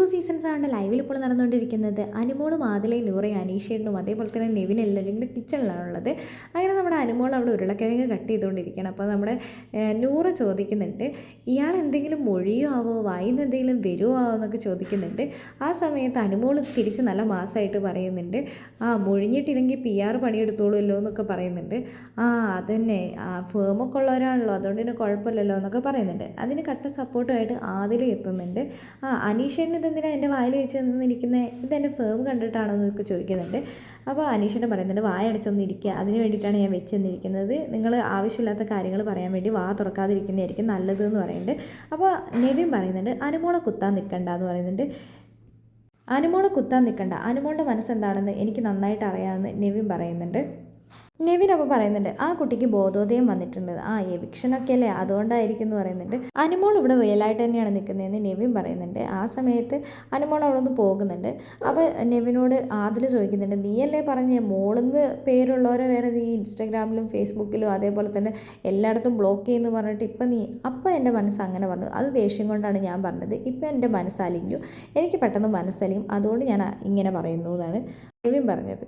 Big seasons ആണ് ലൈവിൽ ഇപ്പോൾ നടന്നുകൊണ്ടിരിക്കുന്നത്. അനുമോളും ആദിലയും നൂറയും അനീഷേട്ടനും അതേപോലെ തന്നെ നെവിൻ എല്ലാവരും കിച്ചണിലാണ് കിച്ചണിലാണുള്ളത്. അങ്ങനെ നമ്മുടെ അനുമോൾ അവിടെ ഉരുളക്കിഴങ്ങ് കട്ട് ചെയ്തുകൊണ്ടിരിക്കുകയാണ്. അപ്പോൾ നമ്മുടെ നൂറ് ചോദിക്കുന്നുണ്ട്. ഇയാൾ എന്തെങ്കിലും മൊഴിയോ ആവോ? വായിന്ന് എന്തെങ്കിലും വരുമോ ആവോ? എന്നൊക്കെ ചോദിക്കുന്നുണ്ട്. ആ സമയത്ത് അനുമോൾ തിരിച്ച് നല്ല മാസമായിട്ട് പറയുന്നുണ്ട്. ആ മൊഴിഞ്ഞിട്ടില്ലെങ്കിൽ പി ആർ പണിയെടുത്തോളുമല്ലോ എന്നൊക്കെ പറയുന്നുണ്ട്. ആ അതന്നെ. ആ ഫേമൊക്കെ ഉള്ളവരാണല്ലോ. അതുകൊണ്ട് തന്നെ കുഴപ്പമില്ലല്ലോ എന്നൊക്കെ പറയുന്നുണ്ട്. അതിന് കട്ട സപ്പോർട്ടുമായിട്ട് ആദിൽ എത്തുന്നുണ്ട്. ആ അനീഷേട്ടൻ ഇതെന്തിനാണ് എന്റെ വായിൽ വെച്ച് നിന്നിരിക്കുന്നത് ഇതെന്റെ ഫേം കണ്ടിട്ടാണോ എന്നൊക്കെ ചോദിക്കുന്നുണ്ട്. അപ്പോൾ അനീഷിനെ പറയുന്നുണ്ട് വായടച്ചൊന്ന് ഇരിക്കുക അതിന് വേണ്ടിയിട്ടാണ് ഞാൻ വെച്ച് തന്നിരിക്കുന്നത് നിങ്ങൾ ആവശ്യമില്ലാത്ത കാര്യങ്ങൾ പറയാൻ വേണ്ടി വാ തുറക്കാതിരിക്കുന്നതായിരിക്കും നല്ലത് എന്ന് പറയുന്നുണ്ട്. അപ്പോൾ നെവിൻ പറയുന്നുണ്ട് അനുമോളെ കുത്താൻ നിൽക്കണ്ട എന്ന് പറയുന്നുണ്ട്. അനുമോളെ കുത്താൻ നിൽക്കണ്ട. അനുമോളുടെ മനസ്സെന്താണെന്ന് എനിക്ക് നന്നായിട്ട് അറിയാമെന്ന് നെവിൻ പറയുന്നുണ്ട്. നെവിൻ അപ്പോൾ പറയുന്നുണ്ട് ആ കുട്ടിക്ക് ബോധോദയം വന്നിട്ടുണ്ട്. ആ എവിക്ഷനൊക്കെ അല്ലേ അതുകൊണ്ടായിരിക്കും എന്ന് പറയുന്നുണ്ട്. അനുമോൾ ഇവിടെ റിയൽ ആയിട്ട് തന്നെയാണ് നിൽക്കുന്നതെന്ന് നെവിൻ പറയുന്നുണ്ട്. ആ സമയത്ത് അനുമോൾ അവിടെ നിന്ന് പോകുന്നുണ്ട്. അപ്പോൾ നെവിനോട് ആദിൽ ചോദിക്കുന്നുണ്ട് നീയല്ലേ പറഞ്ഞ മോളെന്ന് പേരുള്ളവരെ വേറെ നീ ഇൻസ്റ്റാഗ്രാമിലും ഫേസ്ബുക്കിലും അതേപോലെ തന്നെ എല്ലായിടത്തും ബ്ലോക്ക് ചെയ്യുന്നു പറഞ്ഞിട്ട് ഇപ്പം നീ അപ്പം എന്റെ മനസ്സ് അങ്ങനെ പറഞ്ഞു. അത് ദേഷ്യം കൊണ്ടാണ് ഞാൻ പറഞ്ഞത്. ഇപ്പം എന്റെ മനസ്സലിഞ്ഞു എനിക്ക് പെട്ടെന്ന് മനസ്സലിയും. അതുകൊണ്ട് ഞാൻ ഇങ്ങനെ പറയുന്നു എന്നാണ് നെവിൻ പറഞ്ഞത്.